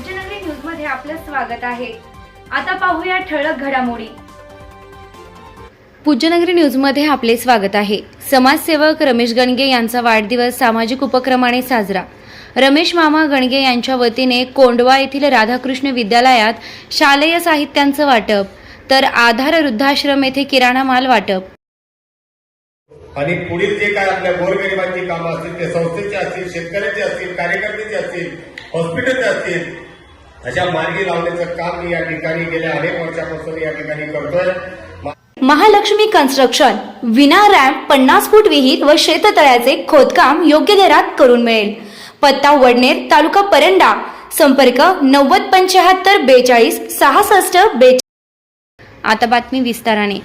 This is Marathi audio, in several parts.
पूज्यनगरी न्यूजमध्ये आपलं स्वागत आहे. आता पाहूया ठळक घडामोडी. पूज्यनगरी न्यूजमध्ये आपले स्वागत आहे. समाजसेवक रमेश गणगे यांचा वाढदिवस सामाजिक उपक्रमाने साजरा. रमेश मामा गणगे यांच्या वतीने कोंडवा येथील राधाकृष्ण विद्यालयात शालेय साहित्यांचं वाटप तर आधार वृद्धाश्रम येथे किराणा माल वाटप. आणि पुढील जे काय आपल्या गोरगरिबांची कामं असतील ते संस्थेचे असतील शेतकऱ्याचे असतील कार्यकर्त्याचे असतील हॉस्पिटलचे असतील अशा मार्गी लावण्याचं काम मी या ठिकाणी गेल्या अनेक वर्षापासून या ठिकाणी करतोय. महालक्ष्मी कन्स्ट्रक्शन विना रॅम्प पन्नास फूट विहीर व शेततळ्याचे खोदकाम योग्य दरात करून मिळेल. पत्ता वडनेर तालुका परंडा. संपर्क नव्वद पंच्याहत्तर बेचाळीस सहासष्ट बे आता बातमी विस्ताराने.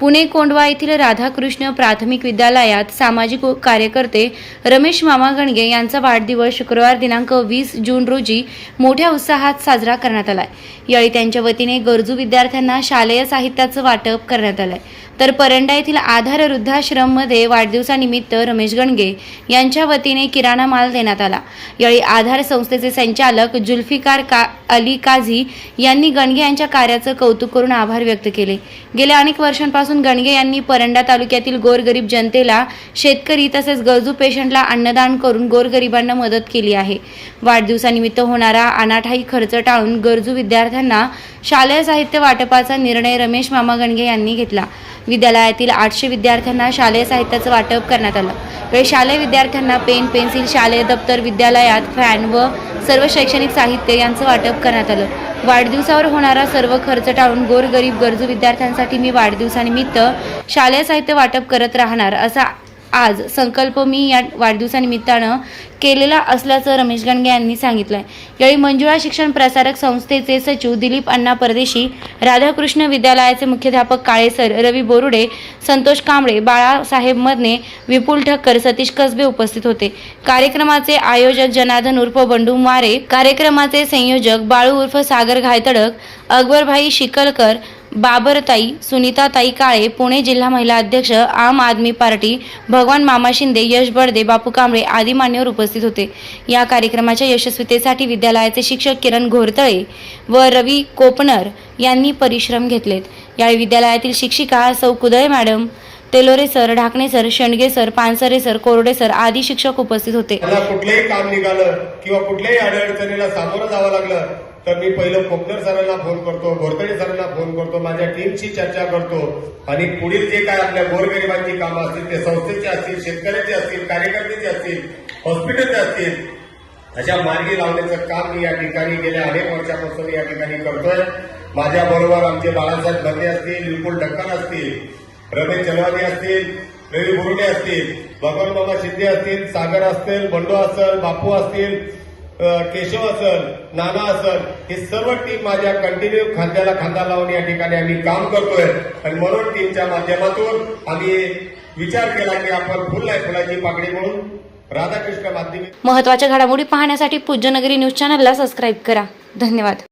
पुणे कोंडवा येथील राधाकृष्ण प्राथमिक विद्यालयात सामाजिक कार्यकर्ते रमेश मामा गणगे यांचा वाढदिवस शुक्रवार दिनांक वीस जून रोजी मोठ्या उत्साहात साजरा करण्यात आला यावेळी त्यांच्या वतीने गरजू विद्यार्थ्यांना शालेय साहित्याचं वाटप करण्यात आलंय. तर परंडा येथील आधार वृद्धाश्रममध्ये वाढदिवसानिमित्त रमेश गणगे यांच्या वतीने किराणा माल देण्यात आला. यावेळी आधार संस्थेचे संचालक जुल्फिकार का अली काझी यांनी गणगे यांच्या कार्याचं कौतुक करून आभार व्यक्त केले. गेल्या अनेक वर्षांपासून गणगे यांनी परंडा तालुक्यातील गोरगरीब जनतेला शेतकरी तसेच गरजू पेशंटला अन्नदान करून गोरगरिबांना मदत केली आहे. वाढदिवसानिमित्त होणारा अनाठाई खर्च टाळून गरजू विद्यार्थ्यांना शालेय साहित्य वाटपाचा निर्णय रमेश मामा गणगे यांनी घेतला. विद्यालयातील आठशे विद्यार्थ्यांना शालेय साहित्याचं वाटप करण्यात आलं. वेळी शालेय विद्यार्थ्यांना पेन पेन्सिल शालेय दप्तर विद्यालयात फॅन व सर्व शैक्षणिक साहित्य यांचं वाटप करण्यात आलं. वाढदिवसावर होणारा सर्व खर्च टाळून गोरगरीब गरजू विद्यार्थ्यांसाठी मी वाढदिवसानिमित्त शालेय साहित्य वाटप करत राहणार असा आज संकल्प मी या वाढदिवसानिमित्तानं केलेला असल्याचं रमेश गणगे यांनी सांगितलंय. यावेळी मंजुळा शिक्षण प्रसारक संस्थेचे सचिव दिलीप अण्णा परदेशी राधाकृष्ण विद्यालयाचे मुख्याध्यापक काळेसर रवी बोरुडे संतोष कांबळे बाळासाहेब मदने विपुल ठक्कर सतीश कसबे उपस्थित होते. कार्यक्रमाचे आयोजक जनार्दन उर्फ बंडू मारे कार्यक्रमाचे संयोजक बाळू उर्फ सागर घायतडक अकबरभाई शिकलकर बाबरताई सुनीताताई काळे पुणे जिल्हा महिला अध्यक्ष आम आदमी पार्टी भगवान मामा शिंदे यश बडदे बापू कांबळे आदी मान्यवर उपस्थित होते. या कार्यक्रमाच्या यशस्वीतेसाठी विद्यालयाचे शिक्षक किरण घोरतळे व रवी कोपनर यांनी परिश्रम घेतलेत. यावेळी विद्यालयातील शिक्षिका सौ Kudale madam Telore sir Dhakane sir Shendge sir Pansare sir Korde sir आदी शिक्षक उपस्थित होते. कुठलेही काम निघालं किंवा कुठल्याही अडचणीला सामोरं जावं लागलं तर मी पहिलं कोपनर सरांना फोन करतो घोरतडे सरांना फोन करतो माझ्या टीमशी चर्चा करतो. आणि पुढील जे काय आपल्या गोरगरिबांची कामं असतील ते संस्थेचे असतील शेतकऱ्याचे असतील कार्यकर्त्याचे असतील हॉस्पिटलचे असतील अशा मार्गी लावण्याचं काम मी या ठिकाणी गेल्या अनेक वर्षापासून या ठिकाणी करतोय. माझ्याबरोबर आमचे बाळासाहेब बंदे असतील विपुल ढक्कन असतील रमेश चलवानी असतील रवी बुरुडे असतील भगवान बाबा शिंदे असतील सागर असतील बंडू असेल बापू असतील केशव असल नाना असल हे सर्व टीम माझ्या कंटिन्यू खांद्याला खांदा लावून या ठिकाणी आम्ही काम करतोय. आणि म्हणून टीमच्या माध्यमातून आम्ही विचार केला की आपण फुल आहे फुलाची पाकडी म्हणून राधाकृष्ण माध्यमिक महत्त्वाच्या घडामोडी पाहण्यासाठी पूज्यनगरी न्यूज चॅनलला सबस्क्राईब करा. धन्यवाद.